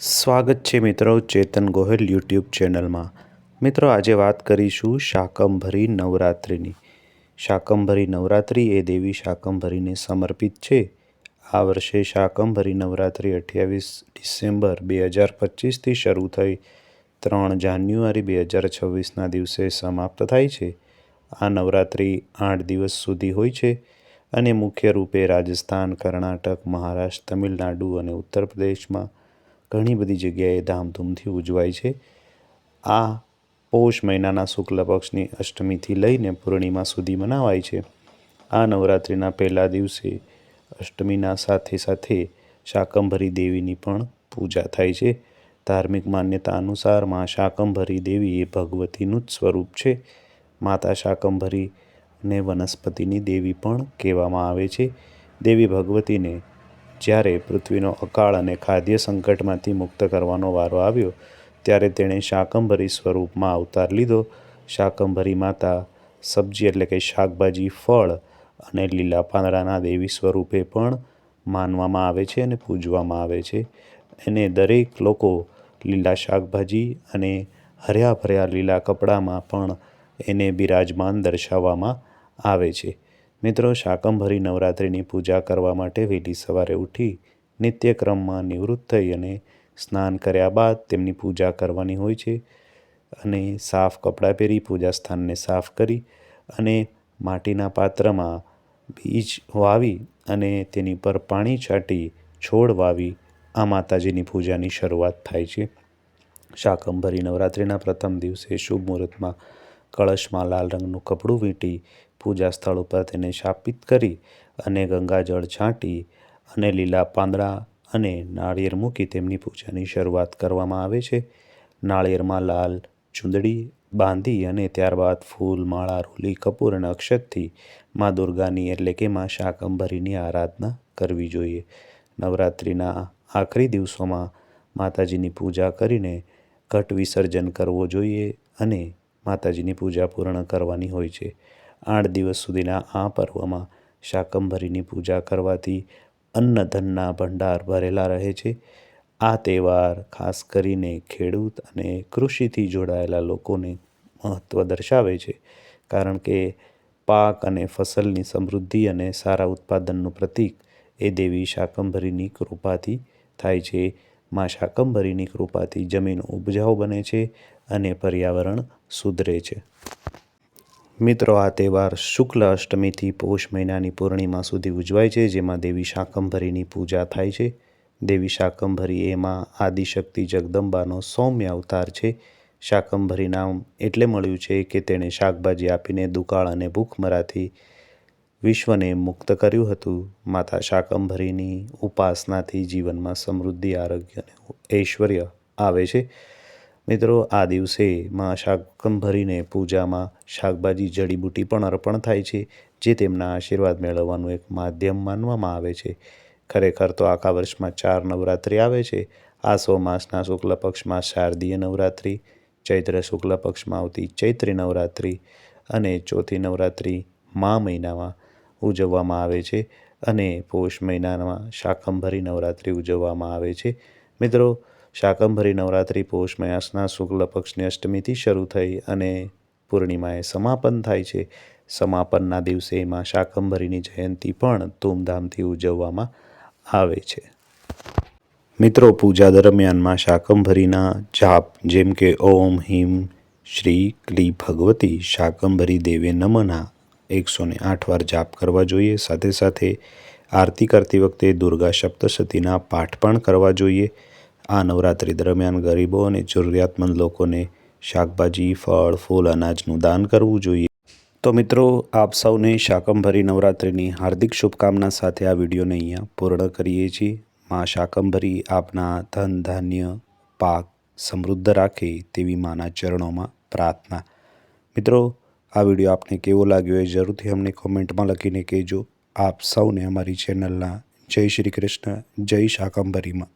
સ્વાગત છે મિત્રો ચેતન ગોહિલ યુટ્યુબ ચેનલમાં. મિત્રો, આજે વાત કરીશું શાકંભરી નવરાત્રિની. શાકંભરી નવરાત્રિ એ દેવી શાકંભરીને સમર્પિત છે. આ વર્ષે શાકંભરી નવરાત્રિ અઠ્યાવીસ ડિસેમ્બર બે હજાર પચીસથી શરૂ થઈ ત્રણ જાન્યુઆરી બે હજાર છવ્વીસના દિવસે સમાપ્ત થાય છે. આ નવરાત્રિ આઠ દિવસ સુધી હોય છે અને મુખ્ય રૂપે રાજસ્થાન, કર્ણાટક, મહારાષ્ટ્ર, તમિલનાડુ અને ઉત્તર પ્રદેશમાં ઘણી બધી જગ્યાએ ધામધૂમથી ઉજવાય છે. આ પૌષ મહિનાના શુક્લ પક્ષની અષ્ટમીથી લઈને પૂર્ણિમા સુધી મનાવાય છે. આ નવરાત્રિના પહેલા દિવસે અષ્ટમીના સાથે સાથે શાકંભરી દેવીની પણ પૂજા થાય છે. ધાર્મિક માન્યતા અનુસાર મા શાકંભરી દેવી એ ભગવતીનું જ સ્વરૂપ છે. માતા શાકંભરી ને વનસ્પતિની દેવી પણ કહેવામાં આવે છે. દેવી ભગવતીને જ્યારે પૃથ્વીનો અકાળ અને ખાદ્ય સંકટમાંથી મુક્ત કરવાનો વારો આવ્યો, ત્યારે તેણે શાકંભરી સ્વરૂપમાં અવતાર લીધો. શાકંભરી માતા, સબ્જી એટલે કે શાકભાજી, ફળ અને લીલા પાંદડાના દેવી સ્વરૂપે પણ માનવામાં આવે છે અને પૂજવામાં આવે છે. એને દરેક લોકો લીલા શાકભાજી અને હર્યા ભર્યા લીલા કપડામાં પણ એને બિરાજમાન દર્શાવવામાં આવે છે. મિત્રો, શાકંભરી નવરાત્રિની પૂજા કરવા માટે વહેલી સવારે ઉઠી નિત્યક્રમમાં નિવૃત્ત થઈ અને સ્નાન કર્યા બાદ તેમની પૂજા કરવાની હોય છે અને સાફ કપડાં પહેરી પૂજા સ્થાનને સાફ કરી અને માટીના પાત્રમાં બીજ વાવી અને તેની પર પાણી છાંટી, છોડ વાવી આ માતાજીની પૂજાની શરૂઆત થાય છે. શાકંભરી નવરાત્રિના પ્રથમ દિવસે શુભ મુહૂર્તમાં કળશમાં લાલ રંગનું કપડું વીંટી પૂજા સ્થળ ઉપર તેને શાપિત કરી અને ગંગાજળ છાંટી અને લીલા પાંદડા અને નાળિયેર મૂકી તેમની પૂજાની શરૂઆત કરવામાં આવે છે. નાળિયેરમાં લાલ ચૂંદડી બાંધી અને ત્યારબાદ ફૂલ, માળા, રોલી, કપૂર અને અક્ષતથી મા દુર્ગાની એટલે કે મા શાકંભરીની આરાધના કરવી જોઈએ. નવરાત્રિના આખરી દિવસોમાં માતાજીની પૂજા કરીને ઘટ વિસર્જન કરવો જોઈએ અને માતાજીની પૂજા પૂર્ણ કરવાની હોય છે. આઠ દિવસ સુધીના આ પર્વમાં શાકંભરીની પૂજા કરવાથી અન્નધનના ભંડાર ભરેલા રહે છે. આ તહેવાર ખાસ કરીને ખેડૂત અને કૃષિથી જોડાયેલા લોકોને મહત્ત્વ દર્શાવે છે, કારણ કે પાક અને ફસલની સમૃદ્ધિ અને સારા ઉત્પાદનનું પ્રતીક એ દેવી શાકંભરીની કૃપાથી થાય છે. મા શાકંભરીની કૃપાથી જમીન ઉપજાઉ બને છે અને પર્યાવરણ સુધરે છે. મિત્રો, આ તહેવાર શુક્લ અષ્ટમીથી પૌષ મહિનાની પૂર્ણિમા સુધી ઉજવાય છે, જેમાં દેવી શાકંભરીની પૂજા થાય છે. દેવી શાકંભરી એમાં આદિશક્તિ જગદંબાનો સૌમ્ય અવતાર છે. શાકંભરી નામ એટલે મળ્યું છે કે તેણે શાકભાજી આપીને દુકાળ અને ભૂખમરાથી વિશ્વને મુક્ત કર્યું હતું. માતા શાકંભરીની ઉપાસનાથી જીવનમાં સમૃદ્ધિ, આરોગ્ય અને ઐશ્વર્ય આવે છે. મિત્રો, આ દિવસે માં શાકંભરીને પૂજામાં શાકભાજી જડીબુટી પણ અર્પણ થાય છે, જે તેમના આશીર્વાદ મેળવવાનું એક માધ્યમ માનવામાં આવે છે. ખરેખર તો આખા વર્ષમાં ચાર નવરાત્રિ આવે છે. આસો માસના શુક્લ પક્ષમાં શારદીય નવરાત્રિ, ચૈત્ર શુક્લ પક્ષમાં આવતી ચૈત્રી નવરાત્રિ અને ચોથી નવરાત્રિ મા મહિનામાં ઉજવવામાં આવે છે અને પૌષ મહિનામાં શાકંભરી નવરાત્રિ ઉજવવામાં આવે છે. મિત્રો શાકંભરી નવરાત્રિ પૌષ માસના શુક્લ પક્ષની અષ્ટમીથી શરૂ થઈ અને પૂર્ણિમાએ સમાપન થાય છે. સમાપનના દિવસે એમાં શાકંભરીની જયંતી પણ ધૂમધામથી ઉજવવામાં આવે છે. મિત્રો, પૂજા દરમિયાનમાં શાકંભરીના જાપ જેમ કે ઓમ હિમ શ્રી ક્લી ભગવતી શાકંભરી દેવે નમના એકસો ને આઠ વાર જાપ કરવા જોઈએ. સાથે સાથે આરતી કરતી વખતે દુર્ગા સપ્તશતીના પાઠ પણ કરવા જોઈએ. આ નવરાત્રિ દરમિયાન ગરીબો અને જરૂરિયાતમંદ લોકોને શાકભાજી, ફળ, ફૂલ, અનાજનું દાન કરવું જોઈએ. તો મિત્રો, આપ સૌને શાકંભરી નવરાત્રિની હાર્દિક શુભકામના સાથે આ વિડીયોને અહીંયા પૂર્ણ કરીએ છીએ. માં શાકંભરી આપના ધન, ધાન્ય, પાક સમૃદ્ધ રાખે તેવી માના ચરણોમાં પ્રાર્થના. મિત્રો, આ વીડિયો આપને કેવો લાગ્યો એ જરૂરથી અમને કોમેન્ટમાં લખીને કહેજો. આપ સૌને અમારી ચેનલના જય શ્રી કૃષ્ણ, જય શાકંભરીમાં.